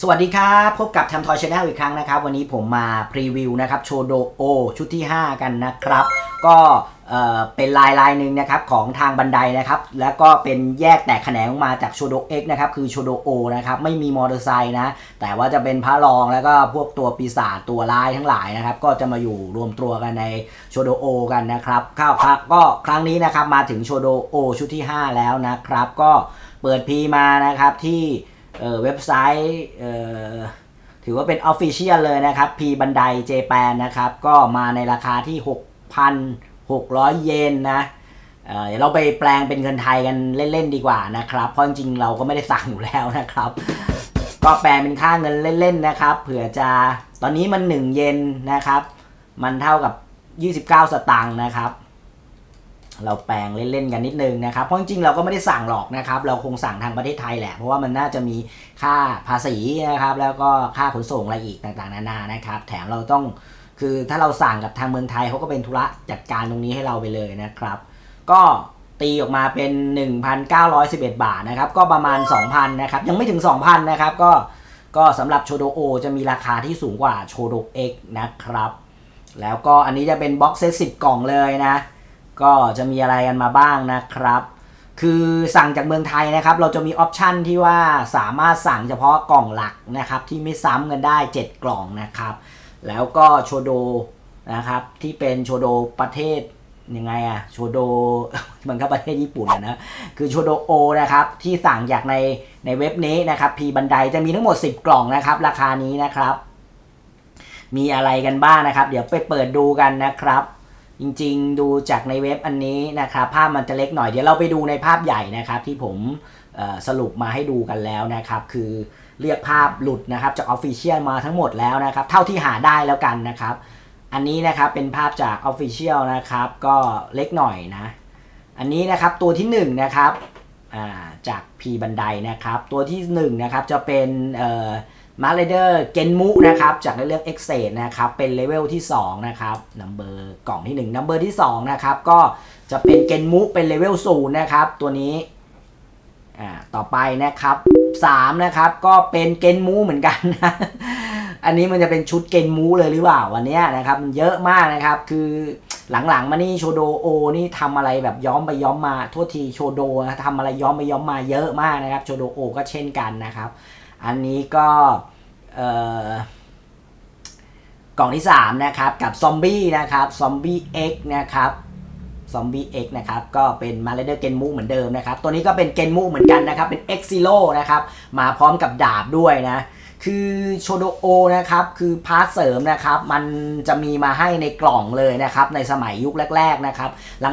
สวัสดีครับ พบกับทำทอยชาแนลอีกครั้งนะครับ วันนี้ผมมาพรีวิวนะครับโชโดโอชุดที่ 5 กันนะครับ ก็เอ่อเป็นลายลายหนึ่งนะครับของทางบันไดนะครับ แล้วก็เป็นแยกแตกแขนงมาจากโชโดเอ็กนะครับคือโชโดโอนะครับไม่มีมอเตอร์ไซค์นะแต่ว่าจะเป็นพระรองแล้วก็พวกตัวปีศาจตัวลายทั้งหลายนะครับก็จะมาอยู่รวมตัวกันในโชโดโอกันนะครับข้าวครับก็ครั้งนี้นะครับมาถึงโชโดโอชุดที่ 5 แล้วนะครับ ก็เปิดพีมานะครับที่ เว็บไซต์ถือว่าเป็นออฟฟิเชียลเลยนะครับ P บันไดเจแปนนะครับ ก็มาในราคาที่ 6,600 เยนนะเดี๋ยวเราไปแปลงเป็นเงินไทยกันเล่นๆดีกว่านะครับ เพราะจริงเราก็ไม่ได้สั่งอยู่แล้วนะครับ ก็แปลงเป็นค่าเงินเล่นๆนะครับ เผื่อจะตอนนี้มัน 1 เยนนะครับ มันเท่ากับ 29 สตางค์นะครับ เราแปลงเล่นๆกันนิดนึงนะครับ เพราะจริงๆเราก็ไม่ได้สั่งหรอกนะครับ เราคงสั่งทางประเทศไทยแหละ เพราะว่ามันน่าจะมีค่าภาษีนะครับ แล้วก็ค่าขนส่งอะไรอีกต่างๆนานานะครับ แถมเราต้องคือถ้าเราสั่งกับทางเมืองไทยเขาก็เป็นธุระจัดการตรงนี้ให้เราไปเลยนะครับ ก็ตีออกมาเป็น 1,911 บาทนะครับ ก็ประมาณ 2,000นะครับ ยังไม่ถึง 2,000นะครับ ก็ก็สำหรับโชโดโอจะมีราคาที่สูงกว่าโชโดเอ็กนะครับ แล้วก็อันนี้จะเป็นบ็อกเซต10 กล่องเลยนะ ก็จะมีอะไรกันมาบ้างนะครับ คือสั่งจากเมืองไทยนะครับ เราจะมีออปชันที่ว่าสามารถสั่งเฉพาะกล่องหลักนะครับ ที่ไม่ซ้ำกันได้ 7 กล่องนะครับ แล้วก็โชโดนะครับ ที่เป็นโชโดประเทศยังไงอะโชโดมันก็ประเทศญี่ปุ่นนะคือโชโดโอนะครับที่สั่งจากในในเว็บนี้นะครับพีบันไดจะมีทั้งหมด 10 กล่องนะครับ ราคานี้นะครับ มีอะไรกันบ้างนะครับ เดี๋ยวไปเปิดดูกันนะครับ จริงๆ ดูจากในเว็บอันนี้นะครับภาพมันจะเล็กหน่อยเดี๋ยวเราไปดูในภาพใหญ่นะครับ ที่ผมสรุปมาให้ดูกันแล้วนะครับ คือเรียกภาพหลุดนะครับ จาก Official มาทั้งหมดแล้วนะครับ เท่าที่หาได้แล้วกันนะครับ อันนี้นะครับเป็นภาพจาก Official นะครับ ก็เล็กหน่อยนะ อันนี้นะครับตัวที่1นะครับาจาก P บันไดนะครับ ตัวที่1นะครับจะเป็นเอ่อ มาร์เรเดอร์เกนมุนะครับ จากในเรื่อง e x e นะครับ เป็นเลเวลที่ 2 นะครับนัมเบอร์กล่องที่1นัมเบอร์ที่ 2 นะครับ ก็จะเป็นเกนมุเป็นเลเวลศูนย์นะครับ ตัวนี้อ่าต่อไปนะครับ3นะครับ ก็เป็นเกนมูเหมือนกันนะอันนี้มันจะเป็นชุดเกนมูเลยหรือเปล่าวันนี้นะครับเยอะมากนะครับ คือหลังๆมานี่โชโดโอนี่ทำอะไรแบบย้อมไปย้อมมาโทษทีโชโดนะทำอะไรย้อมไปย้อมมาเยอะมากนะครับโชโดโอก็เช่นกันนะครับ อันนี้ก็กล่องที่ 3 นะครับ กับซอมบี้นะครับซอมบี้เอ็กนะครับซอมบี้เอ็กนะครับ ก็เป็นมาเลเดอร์เกนมูเหมือนเดิมนะครับ ตัวนี้ก็เป็นเกนมูเหมือนกันนะครับ เป็นเอ็กซิโลนะครับ มาพร้อมกับดาบด้วยนะ คือโชโดโอนะครับคือพาร์ทเสริมนะครับมันจะมีมาให้ในกล่องเลยนะครับในสมัยยุคแรก ๆนะครับ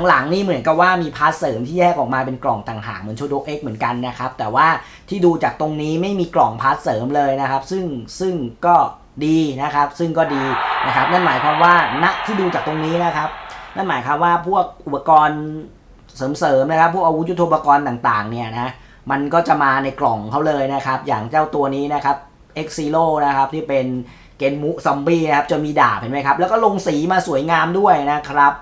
หลังๆนี่เหมือนกับว่ามีพาร์ทเสริมที่แยกออกมาเป็นกล่องต่างหากเหมือนโชโดเอ็กเหมือนกันนะครับแต่ว่าที่ดูจากตรงนี้ไม่มีกล่องพาร์ทเสริมเลยนะครับ ซึ่งซึ่งก็ดีนะครับ ซึ่งก็ดีนะครับนั่นหมายความว่าณที่ดูจากตรงนี้นะครับ นั่นหมายความว่าพวกอุปกรณ์เสริมๆนะครับ พวกอาวุธยุทโธปกรณ์ต่างๆเนี่ยนะมันก็จะมาในกล่องเขาเลยนะครับ อย่างเจ้าตัวนี้นะครับ X Zero นะครับที่เป็นเกนมุซอมบี้นะครับจะมีดาบเห็นไหมครับ แล้วก็ลงสีมาสวยงามด้วยนะครับ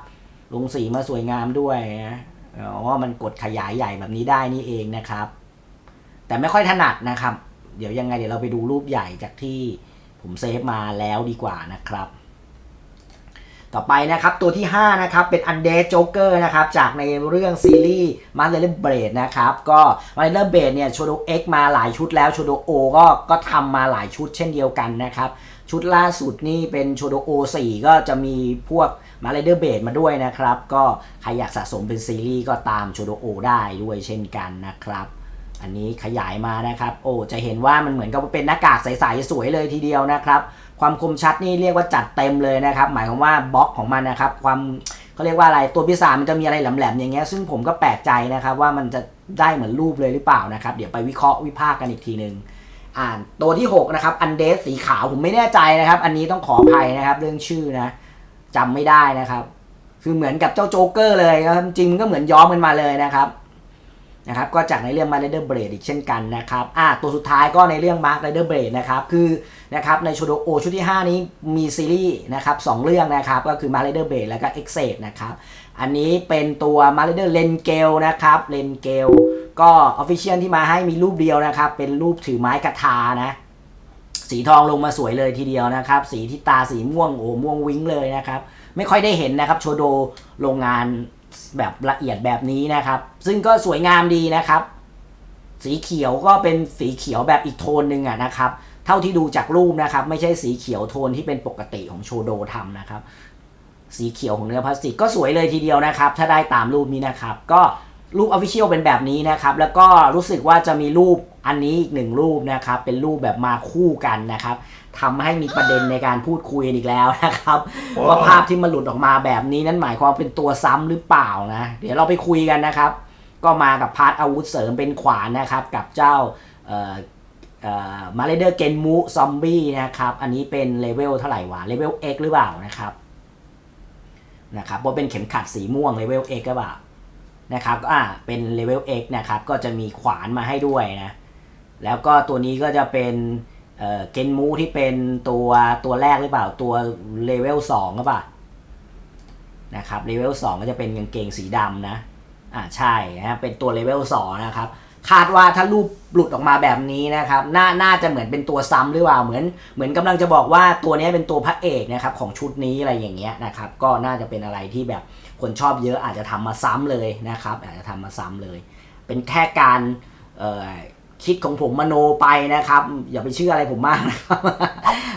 ลงสีมาสวยงามด้วยนะอ๋อมันกดขยายใหญ่แบบนี้ได้นี่เองนะครับ แต่ไม่ค่อยถนัดนะครับ เดี๋ยวยังไงเดี๋ยวเราไปดูรูปใหญ่จากที่ผมเซฟมาแล้วดีกว่านะครับ ต่อไปนะครับตัวที่ 5 นะครับ เป็น Undead Joker นะครับ จากในเรื่องซีรีส์ Master Blade นะครับ ก็ Master Blade เนี่ย Shodo X มาหลายชุดแล้ว Shodo O ก็ก็ทำมาหลายชุดเช่นเดียวกันนะครับ ชุดล่าสุดนี่เป็น Shodo O 4ก็จะมีพวก Master Blade มาด้วยนะครับ ก็ใครอยากสะสมเป็นซีรีส์ก็ตาม Shodo O ได้ด้วยเช่นกันนะครับอันนี้ขยายมานะครับ โอ้ จะเห็นว่ามันเหมือนกับเป็นหน้ากากใสๆสวยเลยทีเดียวนะครับ ความคมชัดนี่เรียกว่าจัดเต็มเลยนะครับ หมายความว่าบล็อกของมันนะครับความเขาเรียกว่าอะไรตัวพิซซ่ามันจะมีอะไรแหลมๆอย่างเงี้ยซึ่งผมก็แปลกใจนะครับว่ามันจะได้เหมือนรูปเลยหรือเปล่านะครับ เดี๋ยวไปวิเคราะห์วิพากษ์กันอีกทีหนึ่งอ่านตัวที่ 6 นะครับอันเดสสีขาวผมไม่แน่ใจนะครับ อันนี้ต้องขออภัยนะครับ เรื่องชื่อนะจำไม่ได้นะครับ คือเหมือนกับเจ้าโจ๊กเกอร์เลยครับจริงก็เหมือนย้อมกันมาเลยนะครับ นะครับก็จากในเรื่อง Mark Rider Blade อีกเช่นกันนะครับอ่าตัวสุดท้ายก็ในเรื่อง Mark Rider Blade นะครับคือนะครับในโชโดโอชุดที่ 5 นี้มีซีรีส์นะครับสองเรื่องนะครับก็คือ Mark Rider Blade แล้วก็ e x e นะครับอันนี้เป็นตัว Mark Rider l e n g a l นะครับ l e n g a l ก็ Official ที่มาให้มีรูปเดียวนะครับเป็นรูปถือไม้กระทานะสีทองลงมาสวยเลยทีเดียวนะครับ สีที่ตาสีม่วงโอ้ม่วงวิ้งเลยนะครับ ไม่ค่อยได้เห็นนะครับ โชโดโรงงาน แบบละเอียดแบบนี้นะครับ ซึ่งก็สวยงามดีนะครับ สีเขียวก็เป็นสีเขียวแบบอีกโทนหนึ่งอะนะครับ เท่าที่ดูจากรูปนะครับ ไม่ใช่สีเขียวโทนที่เป็นปกติของโชโดทำนะครับ สีเขียวของเนื้อพลาสติกก็สวยเลยทีเดียวนะครับ ถ้าได้ตามรูปนี้นะครับ ก็รูปออฟฟิเชียลเป็นแบบนี้นะครับ แล้วก็รู้สึกว่าจะมีรูปอันนี้อีกหนึ่งรูปนะครับ เป็นรูปแบบมาคู่กันนะครับ ทำให้มีประเด็นในการพูดคุยกันอีกแล้วนะครับ ว่าภาพที่มันหลุดออกมาแบบนี้นั้นหมายความเป็นตัวซ้ำหรือเปล่านะ เดี๋ยวเราไปคุยกันนะครับ ก็มากับพาร์ทอาวุธเสริมเป็นขวานนะครับ กับเจ้าเอ่อเอ่อมาเลเดอร์เกนมูซอมบี้นะครับ อันนี้เป็นเลเวลเท่าไหร่วะเลเวล X หรือเปล่านะครับนะครับว่าเป็นเข็มขัดสีม่วงเลเวล X หรือเปล่านะครับอ่าเป็นเลเวล X นะครับ ก็จะมีขวานมาให้ด้วยนะ แล้วก็ตัวนี้ก็จะเป็น เอ่อเกนมูที่เป็นตัวตัวแรกหรือเปล่าตัวเลเวล2หรือเปล่านะครับเลเวล2ก็จะเป็นกางเกงสีดำนะอ่าใช่นะเป็นตัวเลเวล2นะครับคาดว่าถ้ารูปหลุดออกมาแบบนี้นะครับน่าน่าจะเหมือนเป็นตัวซ้ำหรือเปล่าเหมือน เหมือนกำลังจะบอกว่าตัวนี้เป็นตัวพระเอกนะครับของชุดนี้อะไรอย่างเงี้ยนะครับก็น่าจะเป็นอะไรที่แบบคนชอบเยอะอาจจะทำมาซ้ำเลยนะครับอาจจะทำมาซ้ำเลย เป็นแค่การเอ่อ คิดของผมมโนไปนะครับ อย่าไปเชื่ออะไรผมมากนะครับ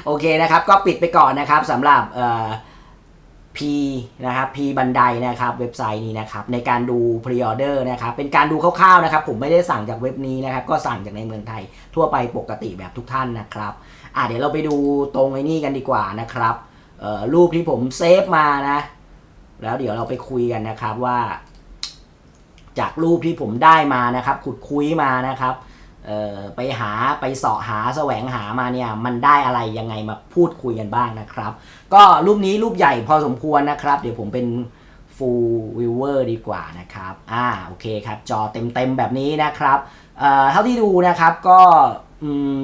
โอเคนะครับ ก็ปิดไปก่อนนะครับสำหรับเอ่อ P นะครับ P บันไดนะครับเว็บไซต์นี้นะครับในการดูพรีออเดอร์นะครับเป็นการดูคร่าวๆนะครับผมไม่ได้สั่งจากเว็บนี้นะครับก็สั่งจากในเมืองไทยทั่วไปปกติแบบทุกท่านนะครับอะเดี๋ยวเราไปดูตรงไอ้นี่กันดีกว่านะครับเอ่อรูปที่ผมเซฟมานะ แล้วเดี๋ยวเราไปคุยกันนะครับว่า จากรูปที่ผมได้มานะครับขุดคุยมานะครับ ไปหาไปเสาะหาแสวงหามาเนี่ยมันได้อะไรยังไงมาพูดคุยกันบ้างนะครับ ก็รูปนี้รูปใหญ่พอสมควรนะครับ เดี๋ยวผมเป็น full viewer ดีกว่านะครับอ่าโอเคครับ จอเต็มๆแบบนี้นะครับเอ่อเท่าที่ดูนะครับก็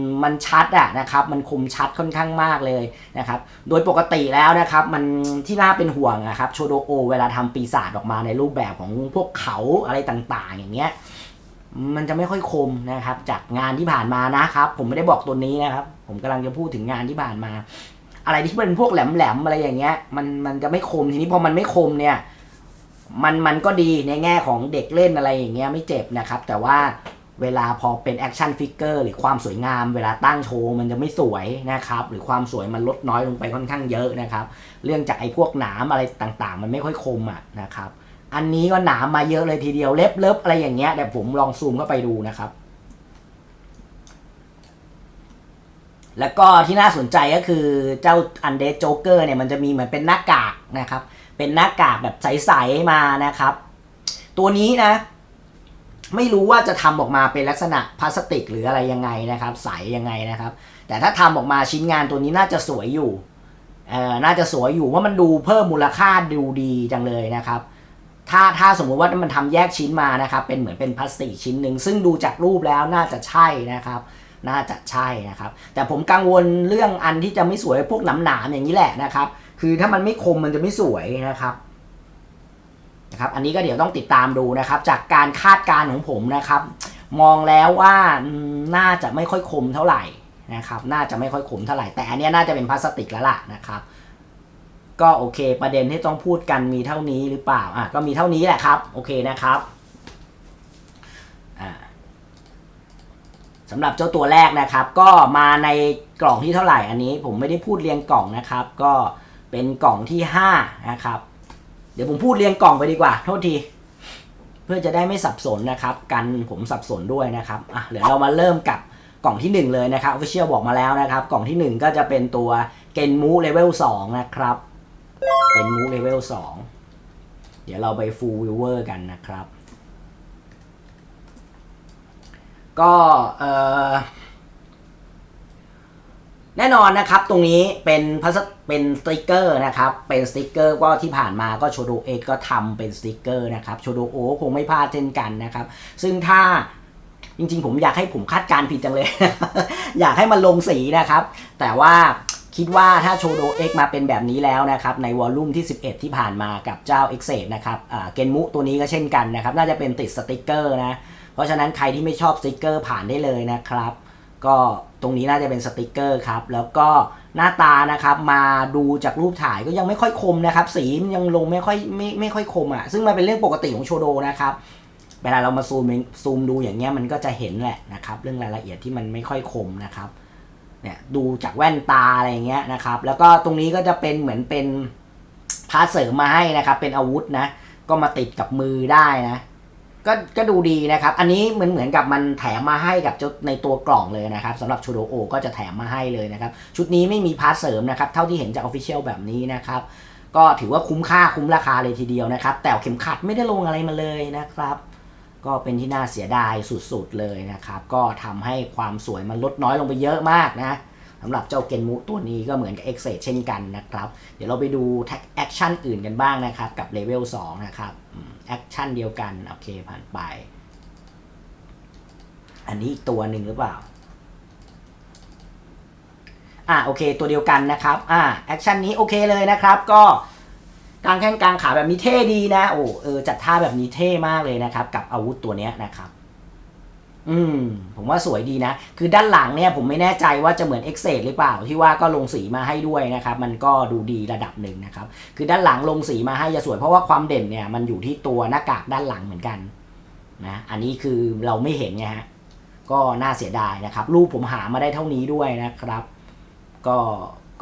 มมันชัดอะนะครับ มันคมชัดค่อนข้างมากเลยนะครับ โดยปกติแล้วนะครับ มันที่น่าเป็นห่วงนะครับโชโดโอ เวลาทำปีศาจออกมาในรูปแบบของพวกเขาอะไรต่างๆ อย่างเงี้ย มันจะไม่ค่อยคมนะครับ จากงานที่ผ่านมานะครับ ผมไม่ได้บอกตัวนี้นะครับ ผมกำลังจะพูดถึงงานที่ผ่านมา อะไรที่เป็นพวกแหลมๆอะไรอย่างเงี้ย มันมันจะไม่คมทีนี้พอมันไม่คมเนี่ย มันมันก็ดีในแง่ของเด็กเล่นอะไรอย่างเงี้ยไม่เจ็บนะครับ แต่ว่าเวลาพอเป็นแอคชั่นฟิกเกอร์หรือความสวยงาม เวลาตั้งโชว์มันจะไม่สวยนะครับ หรือความสวยมันลดน้อยลงไปค่อนข้างเยอะนะครับ เรื่องจากไอ้พวกหนามอะไรต่างๆ มันไม่ค่อยคมอะนะครับ อันนี้ก็หนามมาเยอะเลยทีเดียวเล็บเล็บอะไรอย่างเงี้ยเดี๋ยวผมลองซูมเข้าไปดูนะครับ แล้วก็ที่น่าสนใจก็คือเจ้าอันเดสโจ๊กเกอร์เนี่ยมันจะมีเหมือนเป็นหน้ากากนะครับ เป็นหน้ากากแบบใสๆมานะครับ ตัวนี้นะ ไม่รู้ว่าจะทำออกมาเป็นลักษณะพลาสติกหรืออะไรยังไงนะครับ ใสยังไงนะครับ แต่ถ้าทำออกมาชิ้นงานตัวนี้น่าจะสวยอยู่เอ่อน่าจะสวยอยู่ว่ามันดูเพิ่มมูลค่าดูดีจังเลยนะครับ ถ้าถ้าสมมุติว่ามันทำแยกชิ้นมานะครับ เป็นเหมือนเป็นพลาสติกชิ้นหนึ่ง ซึ่งดูจากรูปแล้วน่าจะใช่นะครับ น่าจะใช่นะครับ แต่ผมกังวลเรื่องอันที่จะไม่สวยพวกหนามๆอย่างนี้แหละนะครับ คือถ้ามันไม่คมมันจะไม่สวยนะครับนะครับ อันนี้ก็เดี๋ยวต้องติดตามดูนะครับ จากการคาดการณ์ของผมนะครับ มองแล้วว่าน่าจะไม่ค่อยคมเท่าไหร่นะครับ น่าจะไม่ค่อยคมเท่าไหร่ แต่อันนี้น่าจะเป็นพลาสติกแล้วล่ะนะครับ ก็โอเค ประเด็นที่ต้องพูดกันมีเท่านี้หรือเปล่าอะก็มีเท่านี้แหละครับโอเคนะครับอ่าสำหรับเจ้าตัวแรกนะครับ ก็มาในกล่องที่เท่าไหร่อันนี้ ผมไม่ได้พูดเรียงกล่องนะครับ ก็เป็นกล่องที่5นะครับ เดี๋ยวผมพูดเรียงกล่องไปดีกว่า โทษที เพื่อจะได้ไม่สับสนนะครับ กันผมสับสนด้วยนะครับอะเดี๋ยวเรามาเริ่มกับกล่องที่ 1 เลยนะครับ Official บอกมาแล้วนะครับ กล่องที่ 1 ก็จะเป็นตัวเกนมูเลเวล2นะครับ เป็นมูเลเวล2 เดี๋ยวเราไป full viewer กันนะครับ ก็แน่นอนนะครับ ตรงนี้เป็นพัสเป็นสติกเกอร์นะครับ เป็นสติกเกอร์ก็ที่ผ่านมาก็โชโดเอก็ทำเป็นสติกเกอร์นะครับ โชโดโอคงไม่พลาดเช่นกันนะครับ ซึ่งถ้าจริงๆ ผมอยากให้ผมคาดการณ์ผิดจังเลย อยากให้มันลงสีนะครับ แต่ว่า คิดว่าถ้าโชโด X มาเป็นแบบนี้แล้วนะครับ ในวอลลุ่มที่ 11 ที่ผ่านมากับเจ้า X เ e นะครับเกนมุตัวนี้ก็เช่นกันนะครับ น่าจะเป็นติดสติกเกอร์นะ เพราะฉะนั้นใครที่ไม่ชอบสติกเกอร์ผ่านได้เลยนะครับ ก็ตรงนี้น่าจะเป็นสติกเกอร์ครับ แล้วก็หน้าตานะครับมาดูจากรูปถ่ายก็ยังไม่ค่อยคมนะครับ สีมันยังลงไม่ค่อยไม่ไม่ค่อยคมอะ ซึ่งมันเป็นเรื่องปกติของโชโดนะครับเวลาเรามาซูมซูมดูอย่างเงี้ยมันก็จะเห็นแหละนะครับ เรื่องรายละเอียดที่มันไม่ค่อยคมนะครับ เนี่ยดูจากแว่นตาอะไรอย่างเงี้ยนะครับ แล้วก็ตรงนี้ก็จะเป็นเหมือนเป็นพาเสริมมาให้นะครับ เป็นอาวุธนะ ก็มาติดกับมือได้นะ ก็ก็ดูดีนะครับ อันนี้เหมือนเหมือนกับมันแถมมาให้กับในตัวกล่องเลยนะครับสำหรับชูโดโอก็จะแถมมาให้เลยนะครับ ชุดนี้ไม่มีพาร์ทเสริมนะครับ เท่าที่เห็นจากออฟฟิเชียลแบบนี้นะครับ ก็ถือว่าคุ้มค่าคุ้มราคาเลยทีเดียวนะครับ แต่เข็มขัดไม่ได้ลงอะไรมาเลยนะครับ ก็เป็นที่น่าเสียดายสุดๆเลยนะครับ ก็ทำให้ความสวยมันลดน้อยลงไปเยอะมากนะสำหรับเจ้าเกนมุตัวนี้ก็เหมือนกับ e x e เซช่นกันนะครับ เดี๋ยวเราไปดูแอคชั่นอื่นกันบ้างนะครับ กับเลเวล2นะครับแอคชั่นเดียวกัน โอเคผ่านไป อันนี้อีกตัวหนึ่งหรือเปล่าอ่าโอเค ตัวเดียวกันนะครับอ่าแอคชั่นนี้โอเคเลยนะครับ ก็ กลางแข้งกลางขาแบบนี้เท่ดีนะ โอ้เออจัดท่าแบบนี้เท่มากเลยนะครับ กับอาวุธตัวเนี้ยนะครับ อืม ผมว่าสวยดีนะ คือด้านหลังเนี่ยผมไม่แน่ใจว่าจะเหมือน e x c e หรือเปล่า ที่ว่าก็ลงสีมาให้ด้วยนะครับ มันก็ดูดีระดับหนึ่งนะครับ คือด้านหลังลงสีมาให้จะสวยเพราะว่าความเด่นเนี่ยมันอยู่ที่ตัวหน้ากากด้านหลังเหมือนกันนะ อันนี้คือเราไม่เห็นไงฮะ ก็น่าเสียดายนะครับ รูปผมหามาได้เท่านี้ด้วยนะครับ ก็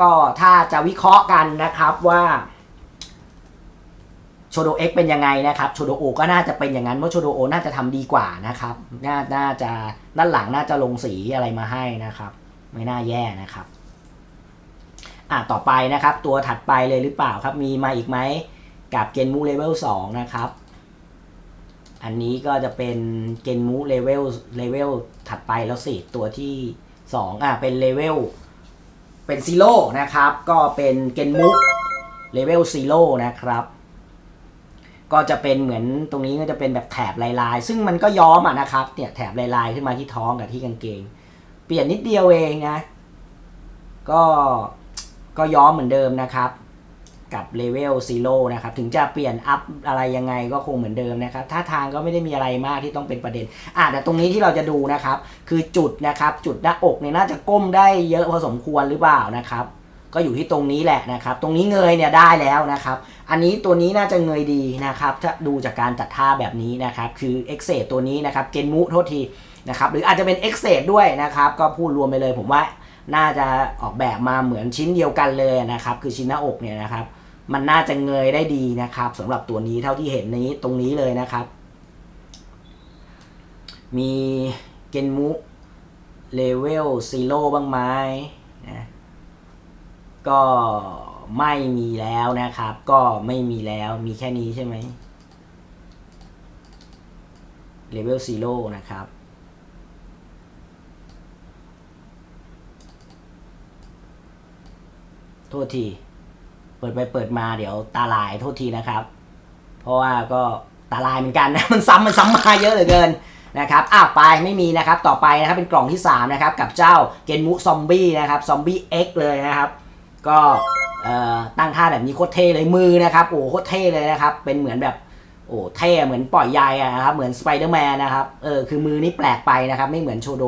ก็ถ้าจะวิเคราะห์กันนะครับว่า ชโดเอ็กเป็นยังไงนะครับโชโดโอก็น่าจะเป็นอย่างนั้นเพราะโชโดโอน่าจะทำดีกว่านะครับน่าน่าจะด้านหลังน่าจะลงสีอะไรมาให้นะครับ ไม่น่าแย่นะครับอะต่อไปนะครับ ตัวถัดไปเลยหรือเปล่าครับ มีมาอีกไหมกับเกนมูเลเวล2นะครับ อันนี้ก็จะเป็นเกนมูเลเวลเลเวลถัดไปแล้วสิตัวที่2อะเป็นเลเวลเป็นซีโร่นะครับ ก็เป็นเกนมูเลเวลซีโร่นะครับ ก็จะเป็นเหมือนตรงนี้ก็จะเป็นแบบแถบลายๆ ซึ่งมันก็ย้อมอะนะครับเนี่ยแถบลายๆขึ้นมาที่ท้องกับที่กางเกง เปลี่ยนนิดเดียวเองนะ ก็ก็ย้อมเหมือนเดิมนะครับ กับเลเวลซีโร่นะครับ ถึงจะเปลี่ยนอัพอะไรยังไงก็คงเหมือนเดิมนะครับท่าทางก็ไม่ได้มีอะไรมากที่ต้องเป็นประเด็นอะแต่ตรงนี้ที่เราจะดูนะครับ คือจุดนะครับ จุดหน้าอกเนี่ยน่าจะก้มได้เยอะพอสมควรหรือเปล่านะครับ ก็อยู่ที่ตรงนี้แหละนะครับ ตรงนี้เงยเนี่ยได้แล้วนะครับ อันนี้ตัวนี้น่าจะเงยดีนะครับ ถ้าดูจากการจัดท่าแบบนี้นะครับ คือ e x c e ตัวนี้นะครับเกนมุโทษทีนะครับ หรืออาจจะเป็น e x c e ด้วยนะครับ ก็พูดรวมไปเลย ผมว่าน่าจะออกแบบมาเหมือนชิ้นเดียวกันเลยนะครับ คือชิ้นหน้าอกเนี่ยนะครับ มันน่าจะเงยได้ดีนะครับสำหรับตัวนี้เท่าที่เห็นนี้ตรงนี้เลยนะครับ มีเกนมุเลเวลซีโร่บ้างไหมนะ ก็ไม่มีแล้วนะครับ ก็ไม่มีแล้วมีแค่นี้ใช่ไหมเลเวลซีโร่นะครับ โทษที เปิดไปเปิดมาเดี๋ยวตาลายโทษทีนะครับ เพราะว่าก็ตาลายเหมือนกันนะ มันซ้ำมันซ้ำมาเยอะเหลือเกินนะครับ อ้าวไปไม่มีนะครับ ต่อไปนะครับเป็นกล่องที่ 3 นะครับ กับเจ้าเกนมุซอมบี้นะครับ ซอมบี้เอ็กเลยนะครับ ก็ตั้งท่าแบบนี้โคตรเท่เลยมือนะครับโอ้โคตรเท่เลยนะครับ เป็นเหมือนแบบโอ้เท่เหมือนปล่อยใยอะนะครับ เหมือนสไปเดอร์แมนนะครับเออคือมือนี่แปลกไปนะครับ ไม่เหมือนโชโด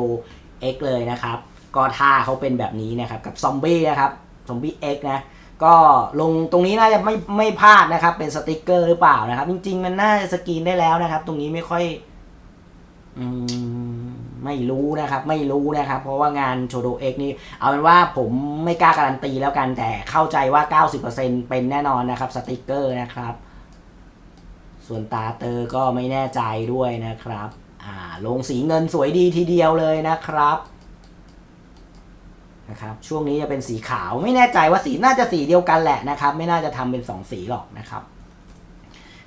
เอ็กเลยนะครับ ก็ท่าเขาเป็นแบบนี้นะครับ กับซอมบี้นะครับซอมบี้เอ็กนะก็ลงตรงนี้น่าจะไม่ไม่พลาดนะครับ เป็นสติกเกอร์หรือเปล่านะครับ จริง ๆ มันน่าจะสกรีนได้แล้วนะครับ ตรงนี้ไม่ค่อย อืม ไม่รู้นะครับ ไม่รู้นะครับ เพราะว่างานโชโดเอ็กนี่เอาเป็นว่าผมไม่กล้าการันตีแล้วกันแต่เข้าใจว่า 90%เป็นแน่นอนนะครับสติกเกอร์นะครับ ส่วนตาเตอร์ก็ไม่แน่ใจด้วยนะครับอ่าลงสีเงินสวยดีทีเดียวเลยนะครับนะครับช่วงนี้จะเป็นสีขาวไม่แน่ใจว่าสีน่าจะสีเดียวกันแหละนะครับ ไม่น่าจะทำเป็นสองสีหรอกนะครับ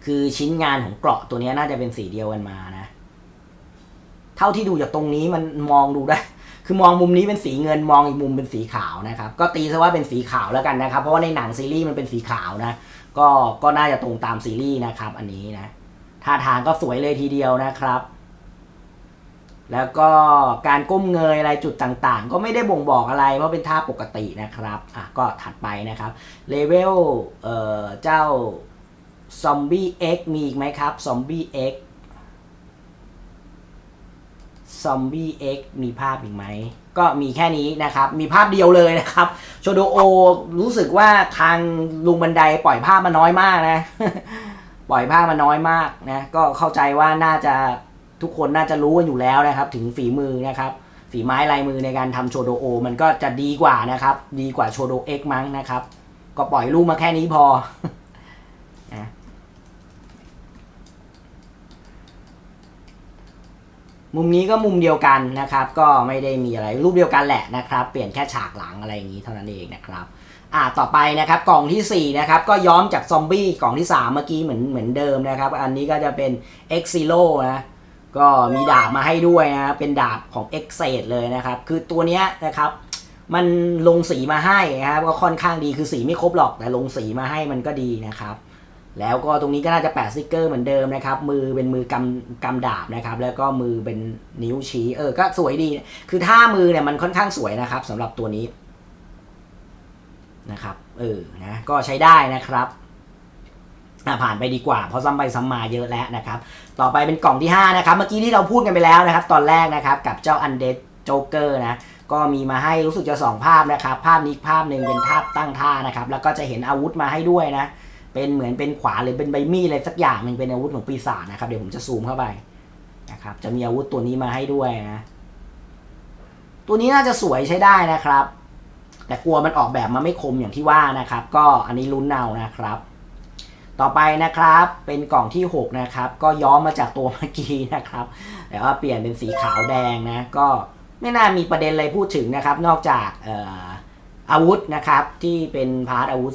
คือชิ้นงานของเกราะตัวนี้น่าจะเป็นสีเดียวกันมานะ เท่าที่ดูจากตรงนี้มันมองดูได้ คือมองมุมนี้เป็นสีเงินมองอีกมุมเป็นสีขาวนะครับ ก็ตีซะว่าเป็นสีขาวแล้วกันนะครับ เพราะว่าในหนังซีรีส์มันเป็นสีขาวนะ ก็ก็น่าจะตรงตามซีรีส์นะครับ อันนี้นะท่าทางก็สวยเลยทีเดียวนะครับ แล้วก็การก้มเงยอะไรจุดต่างๆ ก็ไม่ได้บ่งบอกอะไรเพราะเป็นท่าปกตินะครับอะก็ถัดไปนะครับเลเวลเอ่อเจ้าซอมบี้ X มีอีกไหมครับซอมบี้ X ซอมบี้เอ็กมีภาพอีกไหม ก็มีแค่นี้นะครับ มีภาพเดียวเลยนะครับ โชโดโอรู้สึกว่าทางลุงบันไดปล่อยภาพมาน้อยมากนะ ปล่อยภาพมาน้อยมากนะ ก็เข้าใจว่าน่าจะทุกคนน่าจะรู้กันอยู่แล้วนะครับ ถึงฝีมือนะครับ ฝีไม้ลายมือในการทำโชโดโอ มันก็จะดีกว่านะครับ ดีกว่าโชโดเอ็กมั้งนะครับ ก็ปล่อยรูปมาแค่นี้พอ นะ มุมนี้ก็มุมเดียวกันนะครับ ก็ไม่ได้มีอะไรรูปเดียวกันแหละนะครับ เปลี่ยนแค่ฉากหลังอะไรอย่างนี้เท่านั้นเองนะครับอ่าต่อไปนะครับกล่องทีสี่4นะครับก็ย้อมจากซอมบี้กล่องที่ 3 เมื่อกี้เหมือนเหมือนเดิมนะครับ อันนี้ก็จะเป็น X Zero นะก็มีดาบมาให้ด้วยนะเป็นดาบของ X เ a เลยนะครับ คือตัวเนี้ยนะครับ มันลงสีมาให้นะครับก็ค่อนข้างดีคือสีไม่ครบหรอกแต่ลงสีมาให้มันก็ดีนะครับ แล้วก็ตรงนี้ก็น่าจะแปะสติกเกอร์เหมือนเดิมนะครับ มือเป็นมือกำกำดาบนะครับ แล้วก็มือเป็นนิ้วชี้ เออ ก็สวยดี คือท่ามือเนี่ยมันค่อนข้างสวยนะครับสำหรับตัวนี้นะครับ เออ นะ ก็ใช้ได้นะครับผ่านไปดีกว่า เพราะซ้ำไปซ้ำมาเยอะแล้วนะครับ ต่อไปเป็นกล่องที่ 5 นะครับ เมื่อกี้ที่เราพูดกันไปแล้วนะครับ ตอนแรกนะครับ กับเจ้าอันเด d โจ๊กเกอร์นะ ก็มีมาให้รู้สึกจะสองภาพนะครับ ภาพนี้ภาพหนึ่งเป็นภาพตั้งท่านะครับ แล้วก็จะเห็นอาวุธมาให้ด้วยนะ เป็นเหมือนเป็นขวานหรือเป็นใบมีดอะไรสักอย่างหนึ่งเป็นอาวุธของปีศาจนะครับ เดี๋ยวผมจะซูมเข้าไปนะครับ จะมีอาวุธตัวนี้มาให้ด้วยนะ ตัวนี้น่าจะสวยใช้ได้นะครับ แต่กลัวมันออกแบบมาไม่คมอย่างที่ว่านะครับ ก็อันนี้ลุ้นเอานะครับ ต่อไปนะครับเป็นกล่องที่ 6 นะครับ ก็ย้อมมาจากตัวเมื่อกี้นะครับ แต่ว่าเปลี่ยนเป็นสีขาวแดงนะ ก็ไม่น่ามีประเด็นอะไรพูดถึงนะครับ นอกจากอออาวุธนะครับที่เป็นพาร์ทอาวุธ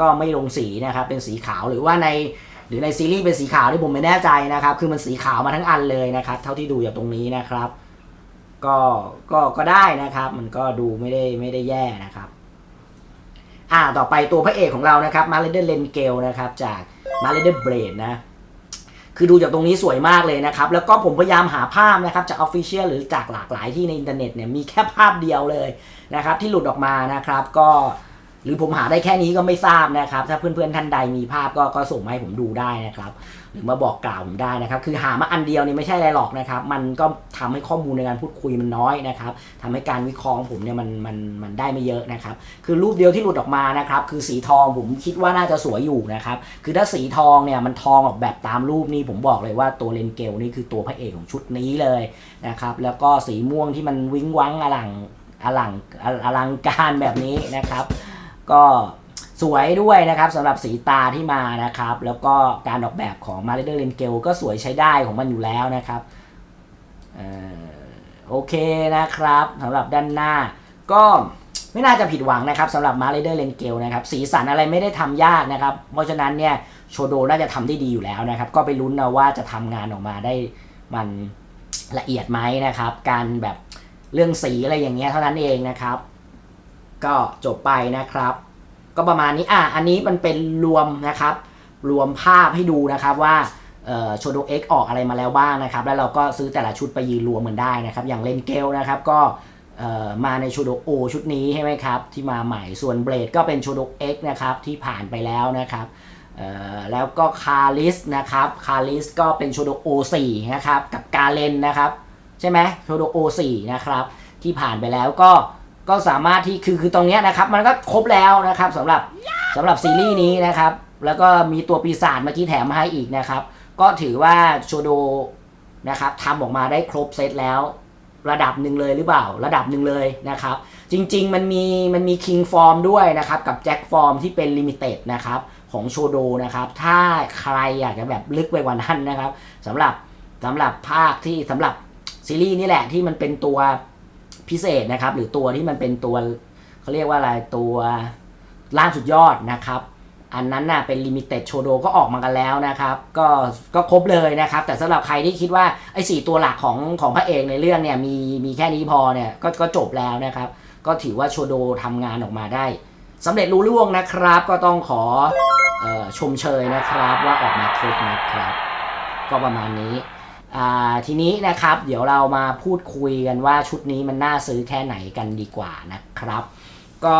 ก็ไม่ลงสีนะครับ เป็นสีขาวหรือว่าในหรือในซีรีส์เป็นสีขาวที่ผมไม่แน่ใจนะครับ คือมันสีขาวมาทั้งอันเลยนะครับ เท่าที่ดูจากตรงนี้นะครับ ก็ก็ก็ได้นะครับ มันก็ดูไม่ได้ไม่ได้แย่นะครับ อ่าต่อไปตัวพระเอกของเรานะครับมาเลเดอร์เลนเกลนะครับ จากมาเลเดอร์เบรดนะ คือดูจากตรงนี้สวยมากเลยนะครับ แล้วก็ผมพยายามหาภาพนะครับ จากออฟฟิเชียลหรือจากหลากหลายที่ในอินเทอร์เน็ตเนี่ยมีแค่ภาพเดียวเลยนะครับ ที่หลุดออกมานะครับ ก็ หรือผมหาได้แค่นี้ก็ไม่ทราบนะครับ ถ้าเพื่อนๆท่านใดมีภาพก็ก็ส่งมาให้ผมดูได้นะครับ หรือมาบอกกล่าวผมได้นะครับ คือหามาอันเดียวนี่ไม่ใช่อะไรหรอกนะครับ มันก็ทำให้ข้อมูลในการพูดคุยมันน้อยนะครับทำให้การวิเคราะห์ของผมเนี่ยมันมันมันได้ไม่เยอะนะครับ คือรูปเดียวที่หลุดออกมานะครับ คือสีทองผมคิดว่าน่าจะสวยอยู่นะครับ คือถ้าสีทองเนี่ยมันทองออกแบบตามรูปนี้ผมบอกเลยว่าตัวเลนเกลนี่คือตัวพระเอกของชุดนี้เลยนะครับ แล้วก็สีม่วงที่มันวิ้งวังอลังอลังอลังการแบบนี้นะครับ ก็สวยด้วยนะครับสำหรับสีตาที่มานะครับ แล้วก็การออกแบบของมา r เดอร์เลนเกลก็สวยใช้ได้ของมันอยู่แล้วนะครับออโอเคนะครับสำหรับด้านหน้า ก็ไม่น่าจะผิดหวังนะครับสำหรับมา r เดอร์เลนเกลนะครับสีสันอะไรไม่ได้ทำยากนะครับ เพราะฉะนั้นเนี่ยโชโดน่าจะทำได้ดีอยู่แล้วนะครับ ก็ไปลุ้นนะว่าจะทำงานออกมาได้มันละเอียดไหมนะครับ การแบบเรื่องสีอะไรอย่างเงี้ยเท่านั้นเองนะครับ ก็จบไปนะครับ ก็ประมาณนี้อะอันนี้มันเป็นรวมนะครับ รวมภาพให้ดูนะครับว่าโชโดเอ็กออกอะไรมาแล้วบ้างนะครับ แล้วเราก็ซื้อแต่ละชุดไปยืนรวมเหมือนได้นะครับ อย่างเลนเกลนะครับก็มาในโชโดโอชุดนี้ใช่ไหมครับ ที่มาใหม่ส่วนเบรดก็เป็นโชโดเอ็กนะครับที่ผ่านไปแล้วนะครับแล้วก็คาริสนะครับคาริสก็เป็นโชโดโอสี่นะครับกับกาเลนนะครับ ใช่ไหมโชโดโอสี่นะครับที่ผ่านไปแล้วก็ ก็สามารถที่คือคือตรงนี้นะครับ มันก็ครบแล้วนะครับสำหรับสำหรับซีรีส์นี้นะครับ แล้วก็มีตัวปีศาจเมื่อกี้แถมมาให้อีกนะครับ ก็ถือว่าโชโดนะครับทำออกมาได้ครบเซตแล้วระดับหนึ่งเลยหรือเปล่า ระดับหนึ่งเลยนะครับ จริง ๆ มันมีมันมีคิงฟอร์มด้วยนะครับ กับแจ็คฟอร์มที่เป็นลิมิเต็ดนะครับ ของโชโดนะครับ ถ้าใครอยากจะแบบลึกไปกว่านั้นนะครับสำหรับสำหรับภาคที่สำหรับซีรีส์นี่แหละที่มันเป็นตัว พิเศษนะครับ หรือตัวที่มันเป็นตัวเขาเรียกว่าอะไรตัวล่างสุดยอดนะครับ อันนั้นน่ะเป็นลิมิเต็ดโชโดก็ออกมากันแล้วนะครับ ก็ก็ครบเลยนะครับ แต่สำหรับใครที่คิดว่าไอ้สี่ตัวหลักของของพระเอกในเรื่องเนี่ยมีมีแค่นี้พอเนี่ยก็ก็จบแล้วนะครับ ก็ถือว่าโชโดทำงานออกมาได้สำเร็จรู้ล่วงนะครับ ก็ต้องขอออชมเชยนะครับว่าออกมาครบนะครับ ก็ประมาณนี้ ทีนี้นะครับเดี๋ยวเรามาพูดคุยกันว่าชุดนี้มันน่าซื้อแค่ไหนกันดีกว่านะครับ ก็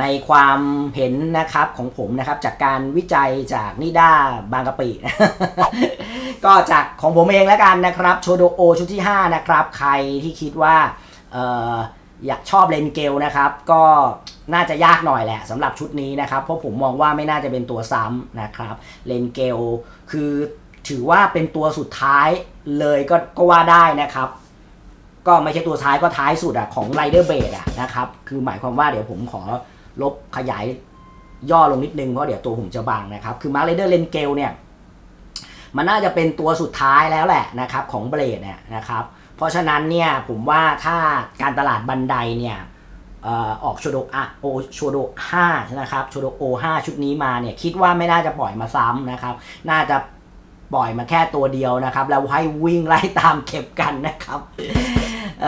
ในความเห็นนะครับของผมนะครับจากการวิจัยจากนิด้าบางกะปิ ก็จากของผมเองแล้วกันนะครับโชโดโอชุดที่ 5 นะครับ ใครที่คิดว่าอออยากชอบเลนเกลนะครับ ก็น่าจะยากหน่อยแหละสำหรับชุดนี้นะครับ เพราะผมมองว่าไม่น่าจะเป็นตัวซ้ำนะครับเลนเกลคือ ถือว่าเป็นตัวสุดท้ายเลยก็ก็ว่าได้นะครับ ก็ไม่ใช่ตัวท้ายก็ท้ายสุดอะของไรเดอร์เบดอะนะครับ คือหมายความว่าเดี๋ยวผมขอลบขยายย่อลงนิดนึงเพราะเดี๋ยวตัวผมจะบังนะครับ คือมาร์ไรเดอร์เลนเกลเนี่ย มันน่าจะเป็นตัวสุดท้ายแล้วแหละนะครับ ของเบลดเนี่ยนะครับ เพราะฉะนั้นเนี่ยผมว่าถ้าการตลาดบันไดเนี่ยออออกโชโดอะโอโชโด5นะครับโชโดโอ5ชุดนี้มาเนี่ยคิดว่าไม่น่าจะปล่อยมาซ้ำนะครับ น่าจะ ปล่อยมาแค่ตัวเดียวนะครับ แล้วให้วิ่งไล่ตามเก็บกันนะครับเอ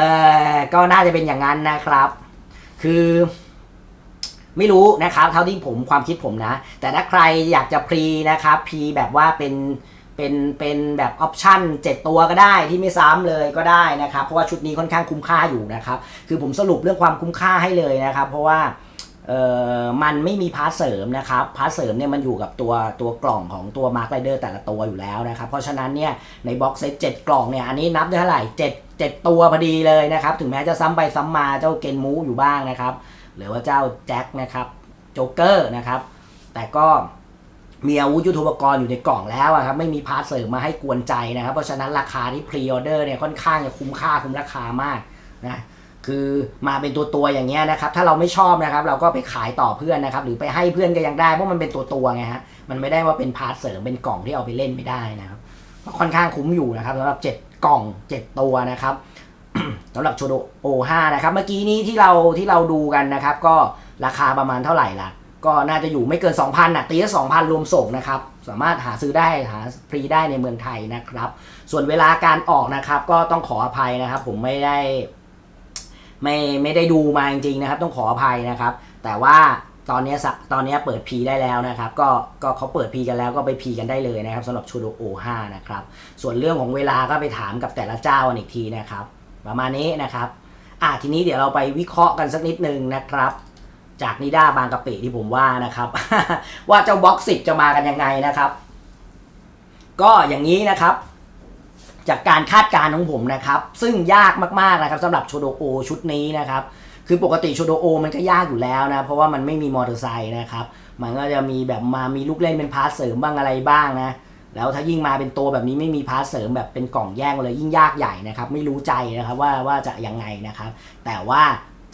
อก็น่าจะเป็นอย่างนั้นนะครับ คือไม่รู้นะครับ เท่าที่ผมความคิดผมนะ แต่ถ้าใครอยากจะพรีนะครับพรีแบบว่าเป็นเป็นเป็นแบบออปชั่น7 ตัวก็ได้ที่ไม่ซ้ำเลยก็ได้นะครับ เพราะว่าชุดนี้ค่อนข้างคุ้มค่าอยู่นะครับ คือผมสรุปเรื่องความคุ้มค่าให้เลยนะครับ เพราะว่า เออมันไม่มีพาร์ทเสริมนะครับพาร์ทเสริมเนี่ยมันอยู่กับตัวตัวกล่องของตัวมาร์คไรเดอร์แต่ละตัวอยู่แล้วนะครับ เพราะฉะนั้นเนี่ยในบ็อกเซตเจ็ดกล่องเนี่ยอันนี้นับได้เท่าไหร่เจ็ดเจ็ดตัวพอดีเลยนะครับ ถึงแม้จะซ้ำไปซ้ำมาเจ้าเกนมูอยู่บ้างนะครับ หรือว่าเจ้าแจ็คนะครับโจ๊กเกอร์นะครับ แต่ก็มีอาวุธยุทโธปกรณ์อยู่ในกล่องแล้วครับไม่มีพาร์ทเสริมมาให้กวนใจนะครับ เพราะฉะนั้นราคาที่พรีออเดอร์เนี่ยค่อนข้างจะคุ้มค่าคุ้มราคามากนะ คือมาเป็นตัวตัวอย่างเงี้ยนะครับ ถ้าเราไม่ชอบนะครับ เราก็ไปขายต่อเพื่อนนะครับ หรือไปให้เพื่อนก็ยังได้เพราะมันเป็นตัวตัวไงฮะมันไม่ได้ว่าเป็นพาร์ทเสริมเป็นกล่องที่เอาไปเล่นไม่ได้นะครับก็ค่อนข้างคุ้มอยู่นะครับสำหรับเจ็ดกล่องเจ็ดตัวนะครับสำหรับโชโดโอ5นะครับ เมื่อกี้นี้ที่เราที่เราดูกันนะครับ ก็ราคาประมาณเท่าไหร่ล่ะ ก็น่าจะอยู่ไม่เกิน 2,000อะตีละ2,000 รวมส่งนะครับ สามารถหาซื้อได้หาฟรีได้ในเมืองไทยนะครับ ส่วนเวลาการออกนะครับ ก็ต้องขออภัยนะครับ ผมไม่ได้ ไม่ไม่ได้ดูมาจริงๆนะครับ ต้องขออภัยนะครับ แต่ว่าตอนนี้สักตอนนี้เปิดพีได้แล้วนะครับ ก็ก็เขาเปิดพีกันแล้วก็ไปพีกันได้เลยนะครับสำหรับชูโดโอ5นะครับ ส่วนเรื่องของเวลาก็ไปถามกับแต่ละเจ้าอีกทีนะครับ ประมาณนี้นะครับอะทีนี้เดี๋ยวเราไปวิเคราะห์กันสักนิดนึงนะครับ จากนิด้าบางกะปิที่ผมว่านะครับ ว่าเจ้าบ็อกซิจะมากันยังไงนะครับ ก็อย่างนี้นะครับ จากการคาดการณ์ของผมนะครับ ซึ่งยากมากๆนะครับสำหรับโชโดโอชุดนี้นะครับ คือปกติโชโดโอมันก็ยากอยู่แล้วนะ เพราะว่ามันไม่มีมอเตอร์ไซค์นะครับ มันก็จะมีแบบมามีลูกเล่นเป็นพาร์ทเสริมบ้างอะไรบ้างนะ แล้วถ้ายิ่งมาเป็นตัวแบบนี้ไม่มีพาร์ทเสริมแบบเป็นกล่องแยกเลยยิ่งยากใหญ่นะครับ ไม่รู้ใจนะครับว่าว่าจะยังไงนะครับ แต่ว่า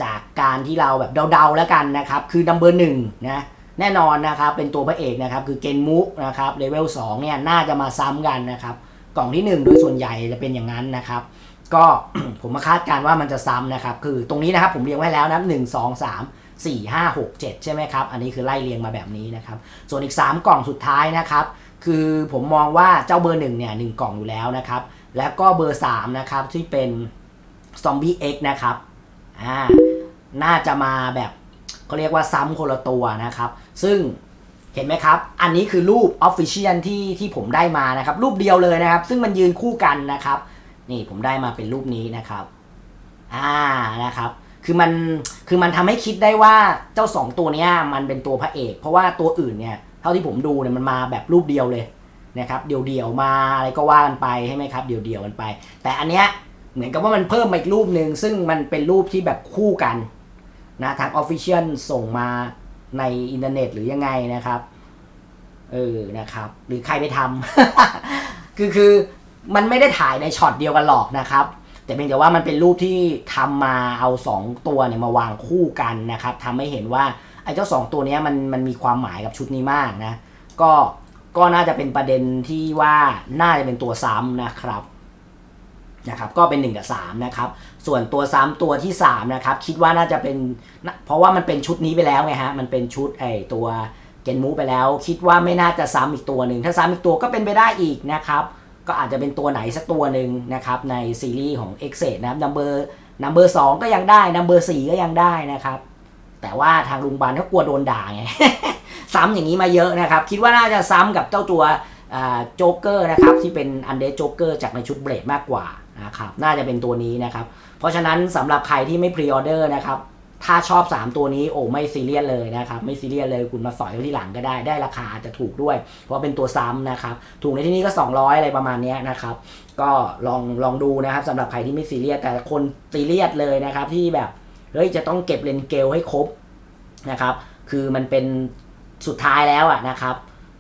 จากการที่เราแบบเดาๆแล้วกันนะครับ คือนัมเบอร์หนึ่งนะแน่นอนนะครับเป็นตัวพระเอกนะครับคือเกนมุนะครับเลเวล2เนี่ยน่าจะมาซ้ำกันนะครับ กล่องที่ 1 โดยส่วนใหญ่จะเป็นอย่างนั้นนะครับ ก็ผมมาคาดการณ์ว่ามันจะซ้ำนะครับ คือตรงนี้นะครับผมเรียงไว้แล้วนะหนึ่งสองสามสี่ห้าหกเจ็ดใช่ไหมครับ อันนี้คือไล่เรียงมาแบบนี้นะครับ ส่วนอีก 3 กล่องสุดท้ายนะครับ คือผมมองว่าเจ้าเบอร์หนึ่งเนี่ยหนึ่งกล่องอยู่แล้วนะครับ แล้วก็เบอร์3นะครับที่เป็นซอมบี้เอ็กนะครับอ่าน่าจะมาแบบเขาเรียกว่าซ้ำคนละตัวนะครับ ซึ่ง เห็นไหมครับ อันนี้คือรูป Official ที่ที่ผมได้มานะครับ รูปเดียวเลยนะครับ ซึ่งมันยืนคู่กันนะครับ นี่ผมได้มาเป็นรูปนี้นะครับ อ่านะครับ คือมันคือมันทำให้คิดได้ว่าเจ้าสองตัวนี้มันเป็นตัวพระเอก เพราะว่าตัวอื่นเนี่ยเท่าที่ผมดูเนี่ยมันมาแบบรูปเดียวเลยนะครับ เดี่ยวๆมาอะไรก็ว่ากันไปใช่ไหมครับ เดี่ยวๆกันไป แต่อันเนี้ยเหมือนกับว่ามันเพิ่มมาอีกรูปหนึ่งซึ่งมันเป็นรูปที่แบบคู่กันนะทาง Official ส่งมา ในอินเทอร์เน็ตหรือยังไงนะครับ เออนะครับ หรือใครไปทำคือคือมันไม่ได้ถ่ายในช็อตเดียวกันหรอกนะครับ แต่เพียงแต่ว่ามันเป็นรูปที่ทำมาเอาสองตัวเนี่ยมาวางคู่กันนะครับทำให้เห็นว่าไอ้เจ้าสองตัวนี้มันมันมีความหมายกับชุดนี้มากนะ ก็ก็น่าจะเป็นประเด็นที่ว่าน่าจะเป็นตัวซ้ำนะครับ นะครับก็เป็น 1 กับ3นะครับส่วนตัวซ้ำตัวที่3นะครับคิดว่าน่าจะเป็นนะเพราะว่ามันเป็นชุดนี้ไปแล้วไงฮะมันเป็นชุดไอตัวเกนมูไปแล้ว คิดว่าไม่น่าจะซ้ำอีกตัวหนึ่งถ้าซ้ำอีกตัวก็เป็นไปได้อีกนะครับก็อาจจะเป็นตัวไหนสักตัวหนึ่งนะครับในซีรีส์ของ e x e นะครับนัมเบอร์นัมเบอร์สก็ยังได้นัมเบอร์สี่ก็ยังได้นะครับแต่ว่าทางลุงบันเขากลัวโดนด่าไงซ้ำอย่างนี้มาเยอะนะครับ คิดว่าน่าจะซ้ำกับเจ้าตัวโจ๊กเกอร์นะครับ ที่เป็นอันเดอร์โจ๊กเกอร์จากในชุดเบลดมากกว่า นะครับน่าจะเป็นตัวนี้นะครับ เพราะฉะนั้นสำหรับใครที่ไม่พรีออเดอร์นะครับถ้าชอบ 3 ตัวนี้โอ้ไม่ซีเรียสเลยนะครับ ไม่ซีเรียสเลยคุณมาสอยไว้ที่หลังก็ได้ได้ราคาอาจจะถูกด้วย เพราะเป็นตัวซ้ำนะครับ ถูกในที่นี้ก็ 200 อะไรประมาณนี้นะครับ ก็ลองลองดูนะครับสำหรับใครที่ไม่ซีเรียสแต่คนซีเรียสเลยนะครับที่แบบเฮ้ยจะต้องเก็บเลนเกลให้ครบนะครับ คือมันเป็นสุดท้ายแล้วอะนะครับ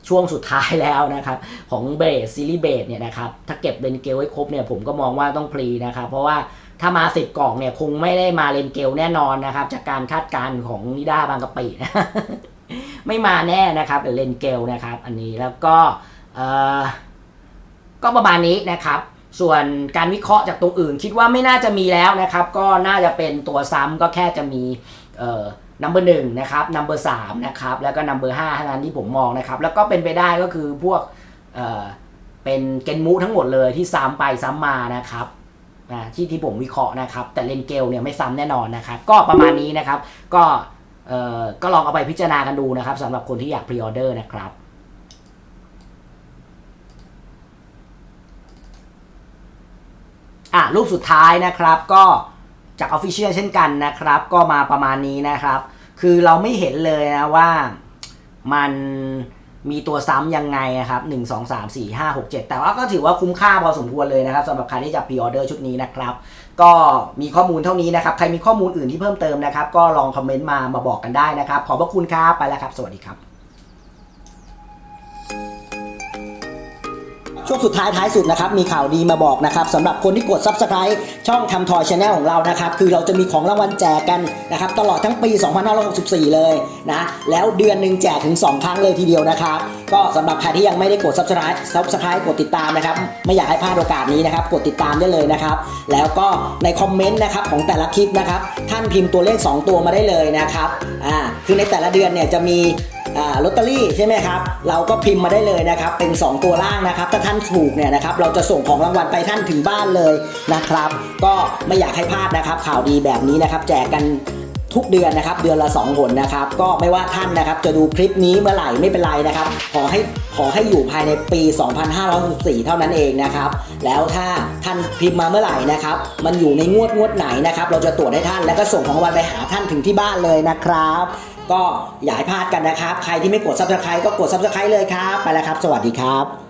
ช่วงสุดท้ายแล้วนะครับของเบสซีรีส์เบสเนี่ยนะครับถ้าเก็บเลนเกลให้ครบเนี่ยผมก็มองว่าต้องพรีนะครับเพราะว่าถ้ามาสิบกล่องเนี่ยคงไม่ได้มาเลนเกลแน่นอนนะครับจากการคาดการณ์ของนิด้าบางกะปินะไม่มาแน่นะครับเลนเกลนะครับอันนี้แล้วก็เออก็ประมาณนี้นะครับ ส่วนการวิเคราะห์จากตัวอื่น คิดว่าไม่น่าจะมีแล้วนะครับ ก็น่าจะเป็นตัวซ้ำก็แค่จะมีเออ นัมเบอร์หนึ่งนะครับนัมเบอร์สามนะครับแล้วก็นัมเบอร์ห้าเท่านั้นที่ผมมองนะครับ แล้วก็เป็นไปได้ก็คือพวกเอ่อเป็นเกนมูทั้งหมดเลยที่ซ้ำไปซ้ำมานะครับอ่าที่ที่ผมวิเคราะห์นะครับ แต่เลนเกลเนี่ยไม่ซ้ำแน่นอนนะครับ ก็ประมาณนี้นะครับ ก็เอ่อก็ลองเอาไปพิจารณากันดูนะครับสำหรับคนที่อยากพรีออเดอร์นะครับอะรูปสุดท้ายนะครับก็ จาก Official เช่นกันนะครับ ก็มาประมาณนี้นะครับ คือเราไม่เห็นเลยนะว่ามันมีตัวซ้ำยังไงนะครับ 1 2 3 4 5 6 7 แต่ว่าก็ถือว่าคุ้มค่าพอสมควรเลยนะครับสำหรับใครที่จะพรีออเดอร์ชุดนี้นะครับ ก็มีข้อมูลเท่านี้นะครับ ใครมีข้อมูลอื่นที่เพิ่มเติมนะครับ ก็ลองคอมเมนต์มามาบอกกันได้นะครับ ขอบพระคุณครับ ไปแล้วครับ สวัสดีครับ ช่วงสุดท้ายท้ายสุดนะครับมีข่าวดีมาบอกนะครับสำหรับคนที่กด Subscribe ช่องทำทอยชาแนลของเรานะครับคือเราจะมีของรางวัลแจกกันนะครับตลอดทั้งปี 2564 เลยนะแล้วเดือนหนึ่งแจกถึง 2 ครั้งเลยทีเดียวนะครับก็สำหรับใครที่ยังไม่ได้กด Subscribe Subscribe กดติดตามนะครับไม่อยากให้พลาดโอกาสนี้นะครับกดติดตามได้เลยนะครับแล้วก็ในคอมเมนต์นะครับของแต่ละคลิปนะครับท่านพิมพ์ตัวเลข 2 ตัวมาได้เลยนะครับอ่าคือในแต่ละเดือนเนี่ยจะมี ลอตเตอรี่ใช่ไหมครับ เราก็พิมพ์มาได้เลยนะครับ เป็น 2 ตัวล่างนะครับ ถ้าท่านถูกเนี่ยนะครับ เราจะส่งของรางวัลไปท่านถึงบ้านเลยนะครับ ก็ไม่อยากให้พลาดนะครับ ข่าวดีแบบนี้นะครับ แจกกันทุกเดือนนะครับ เดือนละ2หนนะครับ ก็ไม่ว่าท่านนะครับ จะดูคลิปนี้เมื่อไหร่ไม่เป็นไรนะครับ ขอให้ขอให้อยู่ภายในปี 2564 เท่านั้นเองนะครับ แล้วถ้าท่านพิมพ์มาเมื่อไหร่นะครับ มันอยู่ในงวดงวดไหนนะครับ เราจะตรวจให้ท่านแล้วก็ส่งของรางวัลไปหาท่านถึงที่บ้านเลยนะครับ ก็อย่าให้พลาดกันนะครับ ใครที่ไม่กด subscribe ก็กด subscribe เลยครับ ไปแล้วครับ สวัสดีครับ